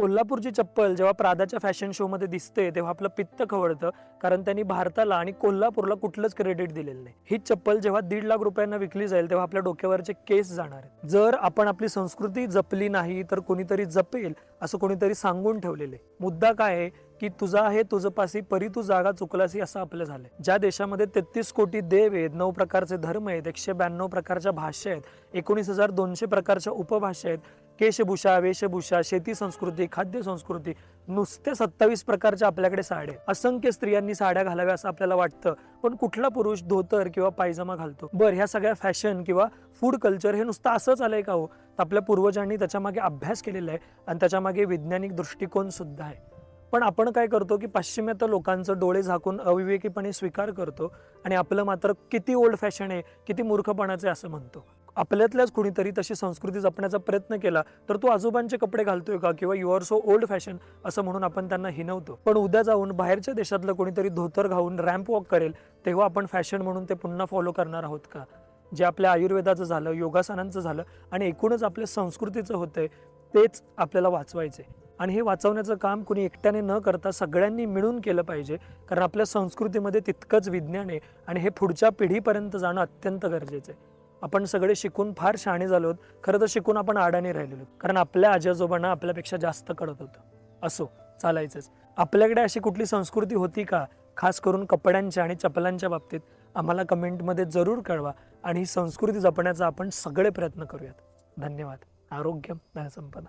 कोल्हापूरची चप्पल जेव्हा प्रादाच्या फॅशन शो मध्ये दिसते तेव्हा आपलं पित्त खवळतं कारण त्यांनी भारताला आणि कोल्हापूरला कुठलंच क्रेडिट दिलेलं नाही. ही चप्पल जेव्हा दीड लाख रुपयांना विकली जाईल तेव्हा आपल्या डोक्यावरचे केस जाणार आहेत. जर आपण आपली संस्कृती जपली नाही तर कोणीतरी जपेल असं कोणीतरी सांगून ठेवलेले मुद्दा काय आहे? की तुझा आहे तुझपासी परी तू जागा चुकलासी असं आपलं झालंय. ज्या देशामध्ये तेहतीस कोटी देव आहेत नऊ प्रकारचे धर्म आहेत एकशे ब्याण्णव प्रकारच्या भाषा आहेत एकोणीस हजार दोनशे प्रकारच्या उपभाषा आहेत केशभूषा वेशभूषा शेती संस्कृती खाद्य संस्कृती नुसते सत्तावीस प्रकारच्या आपल्याकडे साड्या असंख्य स्त्रियांनी साड्या घालाव्या असं आपल्याला वाटतं पण कुठला पुरुष धोतर किंवा पायजमा घालतो? बरं ह्या सगळ्या फॅशन किंवा फूड कल्चर हे नुसतं असंच आलंय का हो? आपल्या पूर्वजांनी त्याच्यामागे अभ्यास केलेला आहे आणि त्याच्यामागे वैज्ञानिक दृष्टिकोन सुद्धा आहे. पण आपण काय करतो की पाश्चिमात्य लोकांचं डोळे झाकून अविवेकीपणे स्वीकार करतो आणि आपलं मात्र किती ओल्ड फॅशन आहे किती मूर्खपणाचे असं म्हणतो. आपल्यातल्याच कुणीतरी तशी संस्कृती जपण्याचा प्रयत्न केला तर तो आजोबांचे कपडे घालतोय का किंवा you are so old fashion असं म्हणून आपण त्यांना हिनवतो. पण उद्या जाऊन बाहेरच्या देशातलं कोणीतरी धोतर घालून रॅम्प वॉक करेल तेव्हा आपण फॅशन म्हणून ते पुन्हा फॉलो करणार आहोत का? जे आपल्या आयुर्वेदाचं झालं योगासनांचं झालं आणि एकूणच आपल्या संस्कृतीचं होतंय तेच आपल्याला वाचवायचे आणि हे वाचवण्याचं काम कुणी एकट्याने न करता सगळ्यांनी मिळून केलं पाहिजे कारण आपल्या संस्कृतीमध्ये तितकंच विज्ञान आहे आणि हे पुढच्या पिढीपर्यंत जाणं अत्यंत गरजेचं आहे. आपण सगळे शिकून फार शहाणे झालो आहोत. खरं तर शिकून आपण आडाने राहिलेलो कारण आपल्या आजीआजोबांना आपल्यापेक्षा जास्त कळत होतं. असो चालायचंच. आपल्याकडे अशी कुठली संस्कृती होती का? खास करून कपड्यांच्या आणि चपलांच्या बाबतीत आम्हाला कमेंटमध्ये जरूर कळवा आणि ही संस्कृती जपण्याचा आपण सगळे प्रयत्न करूयात. धन्यवाद. आरोग्य संपदा